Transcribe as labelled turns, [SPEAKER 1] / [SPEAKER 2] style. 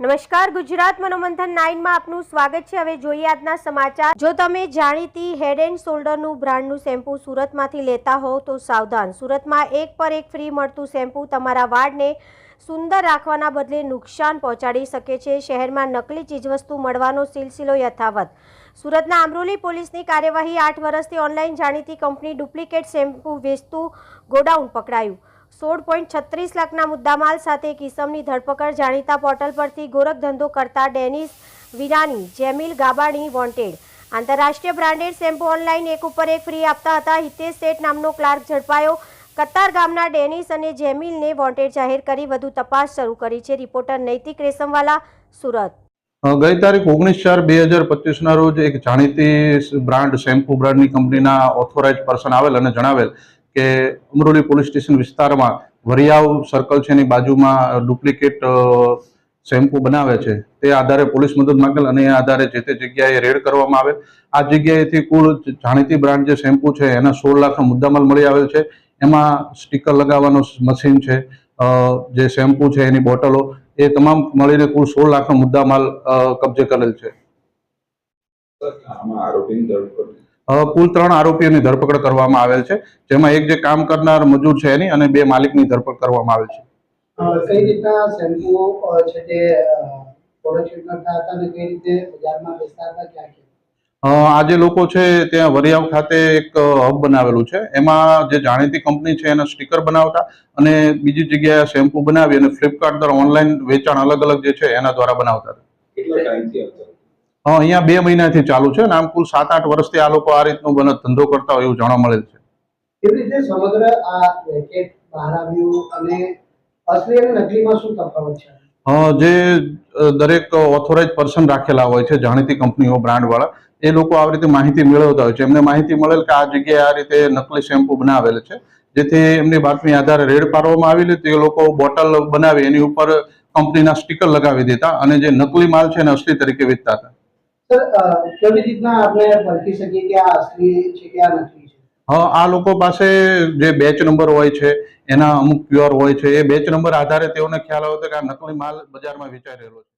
[SPEAKER 1] નમસ્કાર, ગુજરાત મનોમંથન નાઇનમાં આપનું સ્વાગત છે. હવે જોઈએ આજના સમાચાર. જો તમે જાણીતી હેડ એન્ડ શોલ્ડરનું બ્રાન્ડનું શેમ્પૂ સુરતમાંથી લેતા હોવ, તો સાવધાન. સુરતમાં એક પર એક ફ્રી મળતું શેમ્પૂ તમારા વાળને સુંદર રાખવાના બદલે નુકસાન પહોંચાડી શકે છે. શહેરમાં નકલી ચીજવસ્તુ મળવાનો સિલસિલો યથાવત. સુરતના આમરોલી પોલીસની કાર્યવાહી આઠ વર્ષથી ઓનલાઈન જાણીતી કંપની ડુપ્લિકેટ શેમ્પૂ વેચતું ગોડાઉન પકડાયું. સોળ પોઈન્ટ છત્રીસ લાખના મુદ્દામાલ સાથે કિસમની ધરપકડ જાણીતા પોર્ટલ પરથી ગોરખ ધંધો કરતા ડેનિસ વિરાની, જેમિલ ગાબાણી વોન્ટેડ. આંતરરાષ્ટ્રીય બ્રાન્ડેડ શેમ્પુ ઓનલાઈન એક ઉપર એક ફ્રી આપતા હતા. હિતેશ શેઠ નામનો ક્લાર્ક ઝડપાયો. કતાર ગામના ડેનિસ અને જેમિલને વોન્ટેડ જાહેર કરી વધુ તપાસ શરૂ કરી છે રિપોર્ટર નૈતિક રેશમવાલા, સુરત.
[SPEAKER 2] ગઈ તારીખ ઓગણીસ ચાર બે હજાર પચીસના રોજ એક જાણીતી બ્રાન્ડ, શેમ્પુ બ્રાન્ડની કંપનીના ઓથોરાઇઝ પર્સન આવેલ અને જણાવેલ કે અમરોલી પોલીસ સ્ટેશન વિસ્તારમાં વરિયાવ સર્કલ છે એની બાજુમાં ડુપ્લિકેટ શેમ્પુ બનાવે છે. તે આધારે પોલીસ મદદ માંગેલ અને એ આધારે જે તે જગ્યાએ રેડ કરવામાં આવેલ. આ જગ્યાએથી કુલ જાણીતી બ્રાન્ડ જે શેમ્પુ છે એના સોળ લાખનો મુદ્દામાલ મળી આવેલ છે. એમાં સ્ટીકર લગાવવાનું મશીન છે જે શેમ્પુ છે એની બોટલો, એ તમામ મળીને કુલ સોળ લાખનો મુદ્દામાલ કબજે કરેલ છે.
[SPEAKER 3] આરોપીની
[SPEAKER 2] કુલ ત્રણ આરોપીઓની ધરપકડ કરવામાં આવેલ છે. જેમાં એક જે કામ કરનાર મજૂર છે એની અને બે માલિકની ધરપકડ કરવામાં આવેલ છે.
[SPEAKER 4] આજે કઈ રીતના શેમ્પુ છે તે પ્રોડક્શન કરતા હતા અને કઈ રીતે બજારમાં બેચતા હતા ક્યાં ક્યાં?
[SPEAKER 2] અ, આ જે લોકો છે ત્યાં વરિયાવ ખાતે એક હબ બનાવેલું છે. એમાં જે જાણીતી કંપની છે એના સ્ટીકર બનાવતા અને બીજી જગ્યાએ શેમ્પુ બનાવી અને ફ્લિપકાર્ટ દ્વારા ઓનલાઈન વેચાણ અલગ અલગ જે છે એના દ્વારા બનાવતા હતા? અહીંયા બે મહિનાથી ચાલુ છે અને આમ કુલ સાત આઠ વર્ષથી આ લોકો આ રીતનો બને ધંધો કરતા હોય એવું જાણવા મળેલ છે.
[SPEAKER 4] કેવી રીતે સમગ્ર આ રેકેટ બહાર આવ્યું અને અસલી અને નકલીમાં શું તફાવત છે?
[SPEAKER 2] જે દરેક ઓથોરાઇઝ પર્સન રાખેલા હોય છે જાણીતી કંપનીઓ બ્રાન્ડ વાળા એ લોકો આવી રીતે માહિતી મેળવતા હોય છે. એમને માહિતી મળેલ કે આ જગ્યાએ આ રીતે નકલી શેમ્પુ બનાવેલ છે. જેથી એમની બાતમી આધારે રેડ પાડવામાં આવેલી તે લોકો બોટલ બનાવી એની ઉપર કંપનીના સ્ટીકર લગાવી દેતા અને જે નકલી માલ છે એને અસલી તરીકે વેચતા હતા.
[SPEAKER 4] કેવી આ
[SPEAKER 2] લોકો પાસે જે બેચ નંબર હોય છે, એના અમુક પ્યોર હોય છે, એ બેચ નંબર આધારે તેઓને ખ્યાલ આવ્યો કે આ નકલી માલ બજારમાં વેચાઈ રહેલો છે.